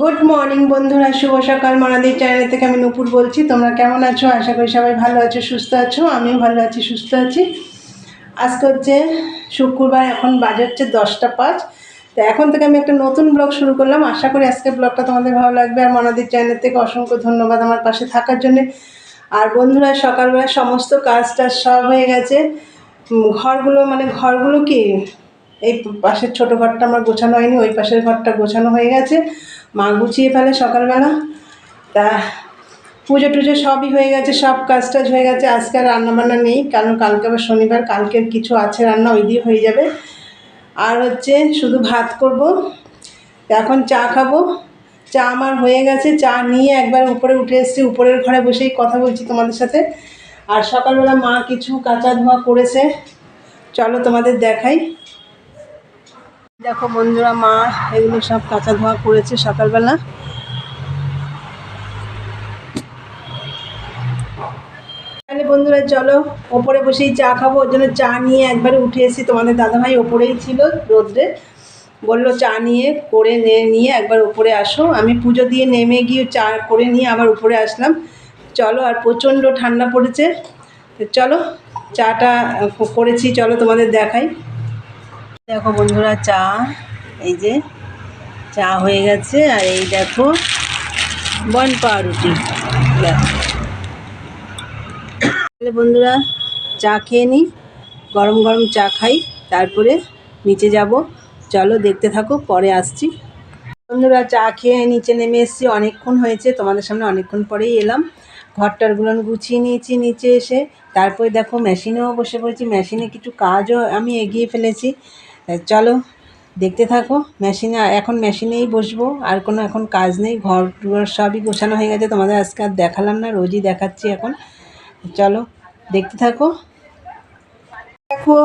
Good morning বন্ধুরা। শুভ সকাল। মনাদির channel থেকে আমি নুপুর বলছি। তোমরা কেমন আছো? আশা করি সবাই ভালো আছো, সুস্থ আছো। আমিও ভালো আছি, সুস্থ আছি। আজকে হচ্ছে শুক্রবার, এখন বাজে হচ্ছে দশটা পাঁচ। তো এখন থেকে আমি একটা নতুন ব্লগ শুরু করলাম। আশা করি আজকের ব্লগটা তোমাদের ভালো লাগবে। আর মনাদির চ্যানেল থেকে অসংখ্য ধন্যবাদ আমার পাশে থাকার জন্যে। আর বন্ধুরা, সকালবেলা সমস্ত কাজ টাজ সব হয়ে গেছে। ঘরগুলো মানে ঘরগুলো কি? এই পাশের ছোটো ঘরটা আমার গোছানো হয়নি, ওই পাশের ঘরটা গোছানো হয়ে গেছে। মা গুছিয়ে ফেলে সকালবেলা। তা পুজো টুজো সবই হয়ে গেছে, সব কাজ টাজ হয়ে গেছে। আজকে আর রান্নাবান্না নেই, কারণ কালকে আবার শনিবার, কালকের কিছু আছে রান্না, ওই দিয়ে হয়ে যাবে। আর হচ্ছে শুধু ভাত করব। এখন চা খাব। চা আমার হয়ে গেছে, চা নিয়ে একবার উপরে উঠে এসেছি, উপরের ঘরে বসেই কথা বলছি তোমাদের সাথে। আর সকালবেলা মা কিছু কাঁচা ধোয়া করেছে। চলো তোমাদের দেখাই। দেখো বন্ধুরা, মা এগুলো সব কাঁচা ধোয়া করেছে সকালবেলা। বন্ধুরা, চলো ওপরে বসেই চা খাব। ওর জন্য চা নিয়ে একবারে উঠে এসেছি। তোমাদের দাদাভাই ওপরেই ছিল রোদ্রে। বলল চা নিয়ে, করে নিয়ে একবার উপরে আসো। আমি পুজো দিয়ে নেমে গিয়ে চা করে নিয়ে আবার উপরে আসলাম। চলো, আর প্রচণ্ড ঠান্ডা পড়েছে। চলো, চাটা করেছি, চলো তোমাদের দেখাই। দেখো বন্ধুরা, চা, এই যে চা হয়ে গেছে, আর এই দেখো বন পাউরুটি। তাহলে বন্ধুরা, চা খেয়ে নিই গরম গরম চা খাই, তারপরে নিচে যাব। চলো দেখতে থাকো, পরে আসছি। বন্ধুরা, চা খেয়ে নিচে নেমে এসেছি, অনেকক্ষণ হয়েছে, তোমাদের সামনে অনেকক্ষণ পরেই এলাম। ঘরটারগুলো গুছিয়ে নিয়েছি, নিচে এসে, তারপরে দেখো মেশিনেও বসে পড়েছি, মেশিনে কিছু কাজও আমি এগিয়ে ফেলেছি। চলো, দেখতে থাকো। মেশিনে, এখন মেশিনেই বসবো, আর কোনো এখন কাজ নেই, ঘর টুর সবই গোছানো হয়ে গেছে, তোমাদের আজকে আর দেখালাম না, রোজই দেখাচ্ছি এখন। চলো, দেখতে থাকো। দেখো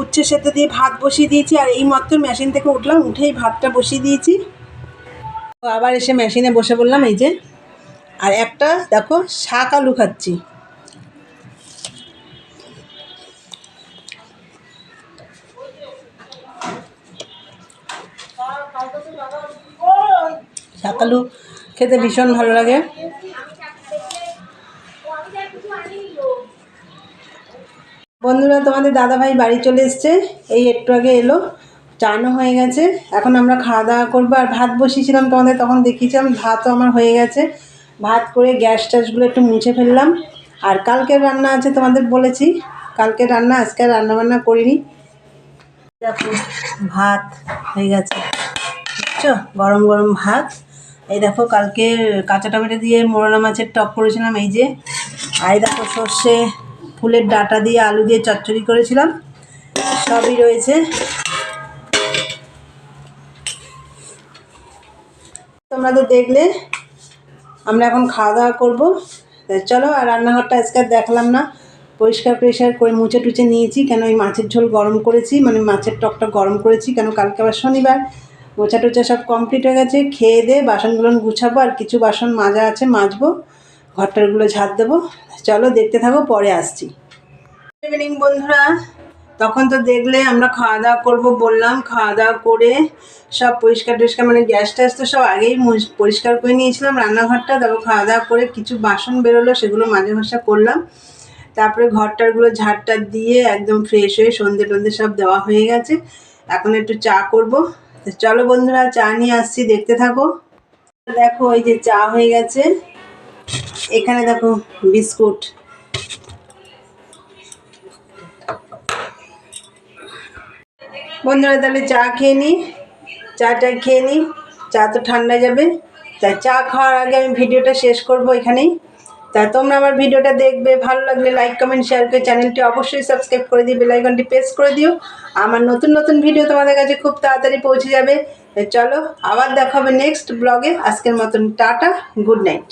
উচ্ছে সেদ্ধ দিয়ে ভাত বসিয়ে দিয়েছি, আর এই মাত্র মেশিন থেকে উঠলাম, উঠেই ভাতটা বসিয়ে দিয়েছি। আবার এসে মেশিনে বসে বললাম, এই যে। আর একটা, দেখো, শাক আলু খাচ্ছি। শাক আলু খেতে ভীষণ ভালো লাগে। বন্ধুরা, তোমাদের দাদাভাই বাড়ি চলে এসছে। এই একটু আগে এলো, চানও হয়ে গেছে। এখন আমরা খাওয়া দাওয়া করব। আর ভাত বসিয়েছিলাম তোমাদের, তখন দেখিয়েছিলাম ভাতও আমার হয়ে গেছে। ভাত করে গ্যাস ট্যাসগুলো একটু মুছে ফেললাম। আর কালকের রান্না আছে তোমাদের বলেছি। কালকের রান্না, আজকে রান্না বান্না করিনি। দেখো, ভাত হয়ে গেছে। বুঝছ গরম গরম ভাত। এই দেখো কালকে কাঁচা টমেটো দিয়ে মোরলা মাছের টক করেছিলাম, এই যে। আর দেখো, সর্ষে ফুলের ডাটা দিয়ে আলু দিয়ে চচ্চড়ি করেছিলাম, সবই রয়েছে। তোমরা তো দেখলে, আমরা এখন খাওয়া দাওয়া করব। চলো, আর রান্নাঘরটা আজকে দেখালাম না। পরিষ্কার পরিষ্কার করে মুছে টুচে নিয়েছি, কেন এই মাছের ঝোল গরম করেছি মানে মাছের টকটা গরম করেছি, কেন কালকে আবার শনিবার। মোছা টোচা সব কমপ্লিট হয়ে গেছে, খেয়ে দিয়ে বাসনগুলো গুছাবো, আর কিছু বাসন মাজা আছে, মাজবো, ঘরটারগুলো ঝাড় দেবো। চলো দেখতে থাকো, পরে আসছি। ইভিনিং বন্ধুরা, তখন তো দেখলে আমরা খাওয়া দাওয়া করব বললাম, খাওয়া দাওয়া করে সব পরিষ্কার টরিষ্কার মানে গ্যাস ট্যাস তো সব আগেই পরিষ্কার করে নিয়েছিলাম রান্নাঘরটা, তারপর খাওয়া দাওয়া করে কিছু বাসন বেরোলো, সেগুলো মাঝে ভাষা করলাম। তারপরে ঘরটারগুলো ঝাড়টা দিয়ে একদম ফ্রেশ হয়ে সন্ধে টন্ধে সব দেওয়া হয়ে গেছে। এখন একটু চা করব। তো চলো বন্ধুরা, চা নিয়ে আসছি, দেখতে থাকো। দেখো, এই যে চা হয়ে গেছে। এখানে দেখো, বিস্কুট। বন্ধুরা, তাহলে চা খেয়ে নিই চাটা খেয়ে নিই চা তো ঠান্ডা যাবে। তা চা খাওয়ার আগে আমি ভিডিওটা শেষ করব এখানেই। তা তোমরা আমার ভিডিওটা দেখবে, ভালো লাগলে লাইক কমেন্ট শেয়ার করে চ্যানেলটি অবশ্যই সাবস্ক্রাইব করে দিও বেল আইকনটি প্রেস করে দিও। আমার নতুন নতুন ভিডিও তোমাদের কাছে খুব তাড়াতাড়ি পৌঁছে যাবে। চলো, আবার দেখা হবে নেক্সট ব্লগে আজকের মতন টাটা গুড নাইট